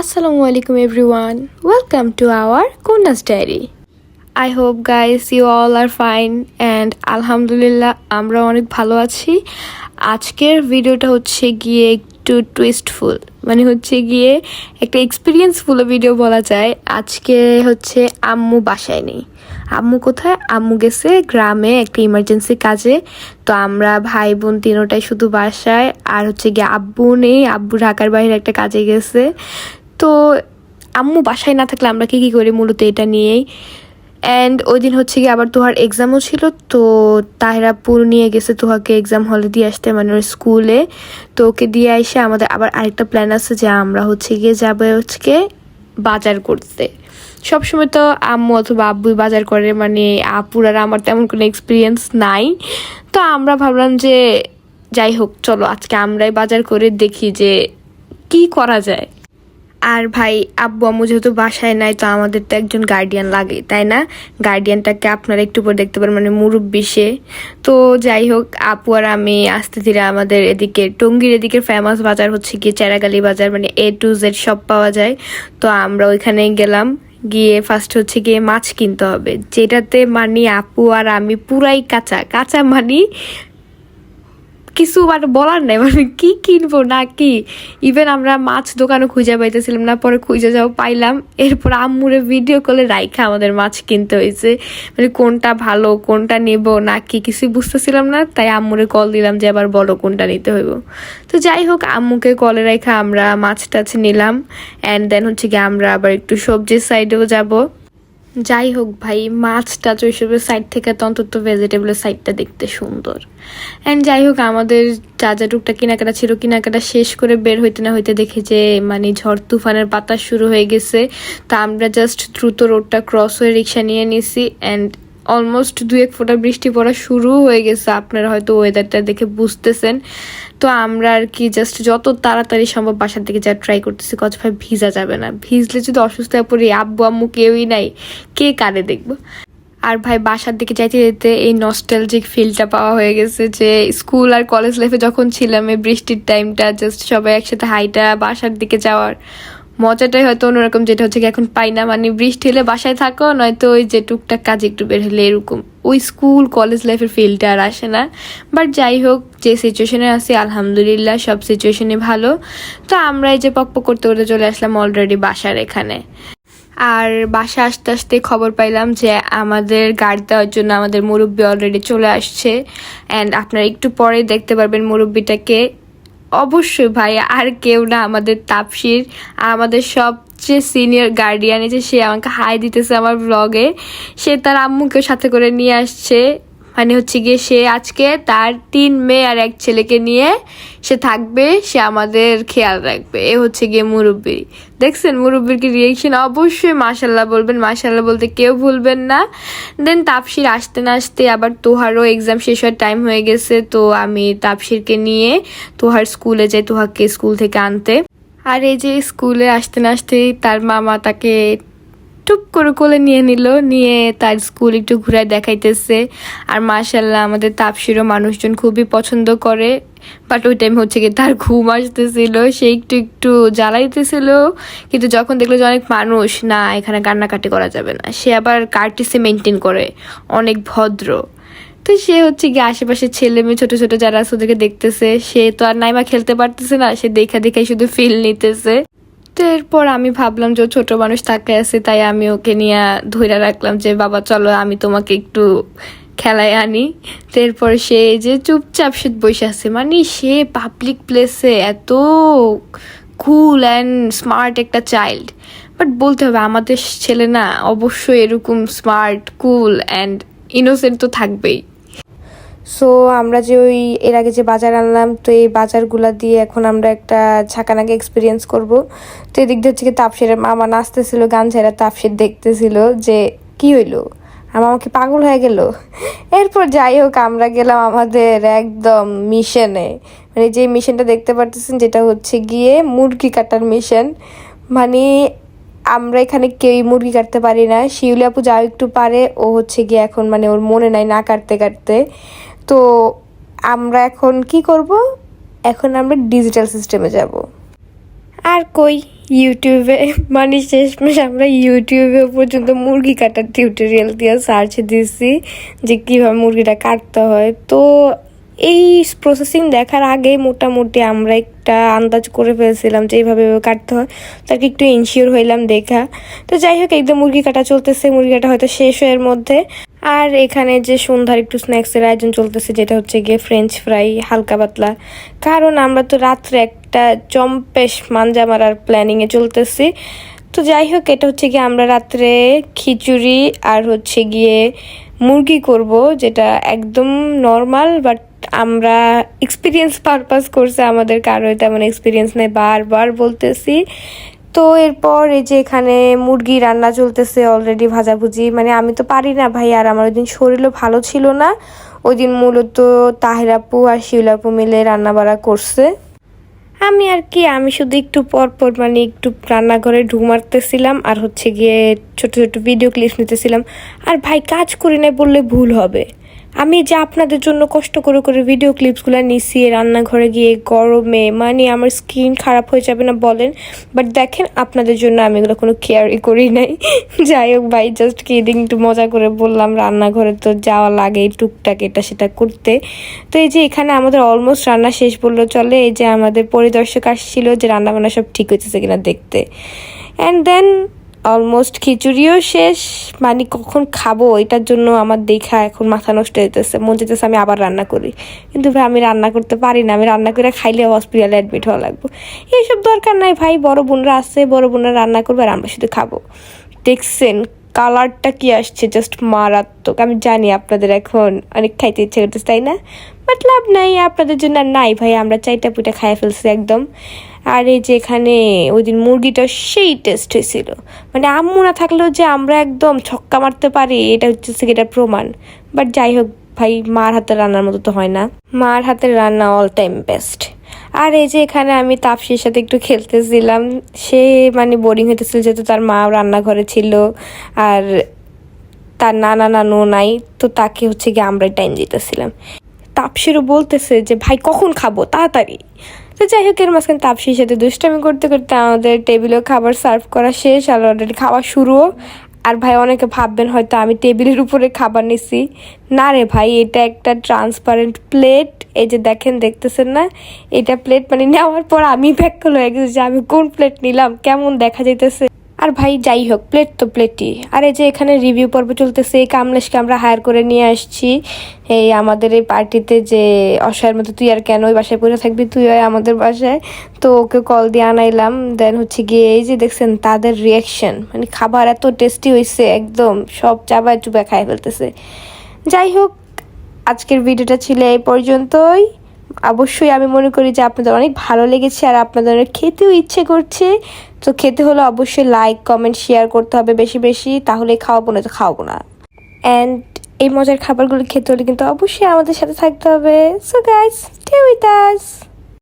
Assalamu আলাইকুম everyone welcome to our Kunda's diary I hope guys you all are fine and আলহামদুলিল্লাহ আমরা অনেক ভালো আছি। আজকের ভিডিওটা হচ্ছে গিয়ে একটু টুইস্টফুল মানে হচ্ছে গিয়ে একটা এক্সপিরিয়েন্সফুল ভিডিও বলা যায়। আজকে হচ্ছে আম্মু বাসায় নেই। আম্মু কোথায়? আম্মু গেছে গ্রামে একটা ইমার্জেন্সি কাজে। তো আমরা ভাই বোন তিনোটাই শুধু বাসায়। আর হচ্ছে গিয়ে আব্বু নেই। আব্বু ঢাকার বাইরে একটা কাজে গেছে। তো আম্মু বাসায় না থাকলে আমরা কি কী করি মূলত এটা নিয়েই? অ্যান্ড ওই দিন হচ্ছে গিয়ে আবার তোহার এক্সামও ছিল, তো তাহেরা পুরো নিয়ে গেছে তোহাকে এক্সাম হলে দিয়ে আসতে মানে ওর স্কুলে তো ওকে দিয়ে এসে আমাদের আবার আরেকটা প্ল্যান আছে যে আমরা হচ্ছে গিয়ে যাবে হচ্ছে বাজার করতে। সবসময় তো আম্মু অথবা আব্বুই বাজার করে মানে আপুর আর আমার তেমন কোনো এক্সপিরিয়েন্স নাই। তো আমরা ভাবলাম যে যাই হোক, চলো আজকে আমরাই বাজার করে দেখি যে কি করা যায়। আর ভাই, আব্বু আম্মু যেহেতু বাসায় নাই, তো আমাদের তো একজন গার্ডিয়ান লাগে তাই না? গার্ডিয়ানটাকে আপনারা একটু পরে দেখতে পারেন মানে মুরব্বি সে। তো যাই হোক, আপু আর আমি আস্তে ধীরে আমাদের এদিকে, টঙ্গির এদিকে ফেমাস বাজার হচ্ছে গিয়ে চেরাগালি বাজার মানে এ টু জেড সব পাওয়া যায়। তো আমরা ওইখানে গেলাম, গিয়ে ফার্স্ট হচ্ছে গিয়ে মাছ কিনতে হবে, যেটাতে মানি আপু আর আমি পুরাই কাঁচা। কাঁচা মানি কিছু মানে বলার নাই। মানে কি কিনবো না কি? ইভেন আমরা মাছ দোকানে খুঁজে পাইতেছিলাম না, পরে খুঁজে যাও পাইলাম। এরপর আম্মুরে ভিডিও কলে রাইখা আমাদের মাছ কিনতে হয়েছে মানে কোনটা ভালো, কোনটা নেব না কি কিছুই বুঝতেছিলাম না, তাই আম্মুরে কল দিলাম যে আবার বলো কোনটা নিতে হইব। তো যাই হোক, আম্মুকে কলে রাইখা আমরা মাছ টাছ নিলাম। অ্যান্ড দেন হচ্ছে কি আমরা আবার একটু সবজির সাইডেও যাব। যাই হোক ভাই, মাছটা ওইসবের সাইড থেকে তো অন্তত ভেজিটেবলের সাইডটা দেখতে সুন্দর। অ্যান্ড যাই হোক, আমাদের যা যা টুকটা কেনাকাটা ছিল, কেনাকাটা শেষ করে বের হইতে না হইতে দেখি যে মানে ঝড় তুফানের পাতা শুরু হয়ে গেছে। তা আমরা জাস্ট দ্রুত রোডটা ক্রস হয়ে রিক্সা নিয়ে নিছি অ্যান্ড অলমোস্ট দু এক ফোঁটা বৃষ্টি পড়া শুরু হয়ে গেছে। আপনারা হয়তো ওয়েদারটা দেখে বুঝতেছেন। তো আমরা আর কি জাস্ট যত তাড়াতাড়ি সম্ভব বাসার দিকে যা ট্রাই করতেছি। কচ ভাই ভিজা যাবে না। ভিজলে যদি অসুস্থ হয়ে পড়ি, আব্বু, আম্মু কেউই নাই। কে কারে দেখব? আর ভাই বাসার দিকে যাইতে যেতে এই নস্টালজিক ফিলটা পাওয়া হয়ে গেছে যে স্কুল আর কলেজ লাইফে যখন ছিলাম, এই বৃষ্টির টাইমটা জাস্ট সবাই একসাথে হাইটা বাসার দিকে যাওয়ার মজাটাই হয়তো অন্যরকম, যেটা হচ্ছে কি এখন পাই না। মানে বৃষ্টি হলে বাসায় থাকো, নয়তো ওই যে টুকটাক কাজ একটু বের হলে এরকম। ওই স্কুল, কলেজ লাইফের ফিলটা আর আসে না। বাট যাই হোক, যে সিচুয়েশনে আছি, আলহামদুলিল্লাহ, সব সিচুয়েশনে ভালো। তো আমরা এই যে পকপক করতে করতে চলে আসলাম অলরেডি বাসার এখানে। আর বাসা আসতে আসতে খবর পাইলাম যে আমাদের গাড়ি দেওয়ার জন্য আমাদের মুরব্বী অলরেডি চলে আসছে। অ্যান্ড আপনারা একটু পরে দেখতে পারবেন মুরব্বীটাকে। অবশ্যই ভাই আর কেউ না আমাদের তাপসির, আমাদের সব যে সিনিয়র গার্ডিয়ান যে সে আমাকে হাই দিতেছে আমার ব্লগে সে তার আম্মুকে সাথে করে নিয়ে আসছে। মানে হচ্ছে গিয়ে সে আজকে তার তিন মেয়ে আর এক ছেলেকে নিয়ে সে থাকবে, সে আমাদের খেয়াল রাখবে। এ হচ্ছে গিয়ে মুরব্বী। দেখছেন মুরব্বীর কি রিয়েকশন অবশ্যই মাসাল্লাহ বলবেন। মাসাল্লাহ বলতে কেউ ভুলবেন না। দেন তাপসির আসতে না আসতে আবার তোহারও এক্সাম শেষ হওয়ার টাইম হয়ে গেছে, তো আমি তাপসিরকে নিয়ে তোহার স্কুলে যাই, তোহাকে স্কুল থেকে আনতে। আর এই যে স্কুলে আসতে না আসতেই তার মামা তাকে টুপ করে কোলে নিয়ে নিল, নিয়ে তার স্কুল একটু ঘুরায় দেখাইতেছে। আর মাশাল্লাহ আমাদের তাপসিরও মানুষজন খুবই পছন্দ করে বাট ওই টাইম হচ্ছে কি তার ঘুম আসতেছিল, সে একটু একটু জ্বালাইতেছিল। কিন্তু যখন দেখল যে অনেক মানুষ, না, এখানে কান্নাকাটি করা যাবে না। সে আবার কার্টিসে মেনটেন করে, অনেক ভদ্র। তো সে হচ্ছে গিয়ে আশেপাশে ছেলে মেয়ে, ছোট ছোট যারা আছে ওদেরকে দেখতেছে। সে তো আর নাইমা খেলতে পারতেছে না, সে দেখা দেখাই শুধু ফিল নিতেছে। তো এরপর আমি ভাবলাম যে ছোট মানুষ তাকে আছে, তাই আমি ওকে নিয়ে ধরে রাখলাম যে, বাবা, চলো আমি তোমাকে একটু খেলায় আনি। তো সে যে চুপচাপ সে বসে আছে। মানে সে পাবলিক প্লেসে এত কুল অ্যান্ড স্মার্ট একটা চাইল্ড বাট বলতে হবে, আমাদের ছেলে না, অবশ্যই এরকম স্মার্ট কুল অ্যান্ড ইনোসেন্ট তো থাকবেই। সো আমরা যে ওই, এর আগে যে বাজার আনলাম, তো এই বাজারগুলা দিয়ে এখন আমরা একটা ছাকানাকে এক্সপিরিয়েন্স করব। তো এদিক দিয়ে হচ্ছে কি তাপসের মামা নাচতেছিল, গান ছেড়া তাপসের দেখতেছিল যে, কি হইল? আমার আমাকে পাগল হয়ে গেল? এরপর যাই হোক, আমরা গেলাম আমাদের একদম মিশনে মানে যে মিশনটা দেখতে পারতেছেন, যেটা হচ্ছে গিয়ে মুরগি কাটার মিশন মানে আমরা এখানে কেউই মুরগি কাটতে পারি না। শিউলি আপু যাও একটু পারে, ও হচ্ছে গিয়ে এখন মানে ওর মনে নাই না কাটতে কাটতে। তো আমরা এখন কি করব? এখন আমরা ডিজিটাল সিস্টেমে যাব। আর কই ইউটিউবে মানে শেষমেশ আমরা ইউটিউবে পর্যন্ত মুরগি কাটার টিউটোরিয়াল দিয়ে সার্চ দিছি যে কীভাবে মুরগিটা কাটতে হয়। তো এই প্রসেসিং দেখার আগে মোটামুটি আমরা একটা আন্দাজ করে ফেলছিলাম যে এইভাবে কাটতে হয়। তাকে একটু ইনশিওর হইলাম দেখা। তো যাই হোক একদম মুরগি কাটা চলতেছে, মুরগি কাটা হয়তো শেষ এর মধ্যে। আর এখানে যে সন্ধ্যার একটু স্ন্যাক্সের আয়োজন চলতেছে, যেটা হচ্ছে গিয়ে ফ্রেঞ্চ ফ্রাই হালকা পাতলা। কারণ আমরা তো রাত্রে একটা চম্পেশ মাঞ্জা মারার প্ল্যানিংয়ে চলতেছি। তো যাই হোক, এটা হচ্ছে গিয়ে আমরা রাত্রে খিচুড়ি আর হচ্ছে গিয়ে মুরগি করব, যেটা একদম নর্মাল বাট আমরা এক্সপিরিয়েন্স পারপাস করছে আমাদের কারও তেমন এক্সপিরিয়েন্স নেই, বারবার বলতেছি। তো এরপর এই যে এখানে মুরগি রান্না চলতেছে অলরেডি ভাজাভুজি মানে আমি তো পারি না ভাই, আর আমার ওই দিন শরীরও ভালো ছিল না। ওই দিন মূলত তাহেরাপু আর শিউলাপু মিলে রান্না বাড়া করছে। আমি আর কি, আমি শুধু একটু পর পর মানে একটু রান্নাঘরে ঢুক মারতেছিলাম, আর হচ্ছে গিয়ে ছোট ছোট ভিডিও ক্লিপস নিতেছিলাম। আর ভাই, কাজ করি না বললে ভুল হবে। আমি যে আপনাদের জন্য কষ্ট করে করে ভিডিও ক্লিপসগুলো নিছি, রান্নাঘরে গিয়ে গরমে মানে আমার স্কিন খারাপ হয়ে যাবে না বলেন বাট দেখেন আপনাদের জন্য আমি এগুলো কোনো কেয়ারই করি নাই। যাই হোক ভাই জাস্ট কি দিন একটু মজা করে বললাম, রান্নাঘরে তো যাওয়া লাগে, টুকটাক এটা সেটা করতে। তো এই যে এখানে আমাদের অলমোস্ট রান্না শেষ বলল, চলে এই যে আমাদের পরিদর্শক আসছিল যে রান্না বান্না সব ঠিক হয়েছে কিনা দেখতে। অ্যান্ড দেন অলমোস্ট খিচুড়িও শেষ। মানে কখন খাব এটার জন্য আমার দেখা এখন মাথা নষ্ট হইতেছে। মন যেতেছে আমি আবার রান্না করি। কিন্তু ভাই, আমি রান্না করতে পারি না। আমি রান্না করে খাইলে হসপিটালে অ্যাডমিট হওয়া লাগবো। এইসব দরকার নাই ভাই। বড় বোনরা আসছে বড় বোনরা রান্না করবে আর আমরা শুধু খাব। দেখছেন কালারটা কি আসছে? জাস্ট মারাত্মক। আমি জানি আপনাদের এখন অনেক খাইতে ইচ্ছে করতেছে, তাই না? বাট লাভ নাই, আপনাদের জন্য নাই ভাই। আমরা চাইটা পুইটা খাইয়ে ফেলছি একদম। আর এই যে এখানে ওই দিন মুরগিটা সেই টেস্ট হয়েছিল। মানে আম্মু না থাকলেও যে আমরা একদম ছক্কা মারতে পারি, এটা হচ্ছে এটার প্রমাণ। বাট যাই হোক, ভাই, মার হাতের রান্নার মতো তো হয় না। মার হাতের রান্না অল টাইম বেস্ট আর এই যে এখানে আমি তাপসির সাথে একটু খেলতেছিলাম, সে মানে বোরিং হইতেছিল যেহেতু তার মা রান্নাঘরে ছিল, আর তার নানা নানু নাই, তো তাকে হচ্ছে গিয়ে আমরা টাইম দিতেছিলাম। তাপসিরও বলতেছে যে, ভাই, কখন খাব? তাড়াতাড়ি। তো যাই হোক, এর মাঝখানে তাপসির সাথে দুষ্টামি করতে করতে আমাদের টেবিলেও খাবার সার্ভ করা শেষ, আর অলরেডি খাওয়া শুরুও। আর ভাই, অনেকে ভাববেন হয়তো আমি টেবিলের উপরে খাবার নিছি। না রে ভাই, এটা একটা ট্রান্সপারেন্ট প্লেট এই যে দেখেন, দেখতেছেন না? এটা প্লেট মানে নেওয়ার পর আমি ব্যাক হয়ে গেছে যে আমি কোন প্লেট নিলাম? কেমন দেখা যাইতেছে? আর ভাই, যাই হোক প্লেট তো প্লেটই আর এই যে এখানে রিভিউ পর্ব চলতেছে, এই কামলেশকে আমরা হায়ার করে নিয়ে আসছি। এই আমাদের এই পার্টিতে যে অসহায়ের মতো তুই আর কেন ওই বাসায় পড়ে থাকবি? তুই হয় আমাদের বাসায়। তো ওকে কল দিয়ে আনাইলাম। দেন হচ্ছে গিয়ে এই যে দেখছেন, তাদের রিয়াকশন মানে খাবার এত টেস্টি হয়েছে একদম সব চাবায় চুবায় খাই ফেলতেছে। যাই হোক, আজকের ভিডিওটা ছিল এই পর্যন্তই। অবশ্যই আমি মনে করি যে আপনাদের অনেক ভালো লেগেছে আর আপনাদের অনেক খেতেও ইচ্ছে করছে। তো খেতে হলে অবশ্যই লাইক কমেন্ট শেয়ার করতে হবে বেশি বেশি। তাহলে খাওয়াবো না তো খাওয়াবো না। অ্যান্ড এই মজার খাবারগুলো খেতে হলে কিন্তু অবশ্যই আমাদের সাথে থাকতে হবে। So guys stay with us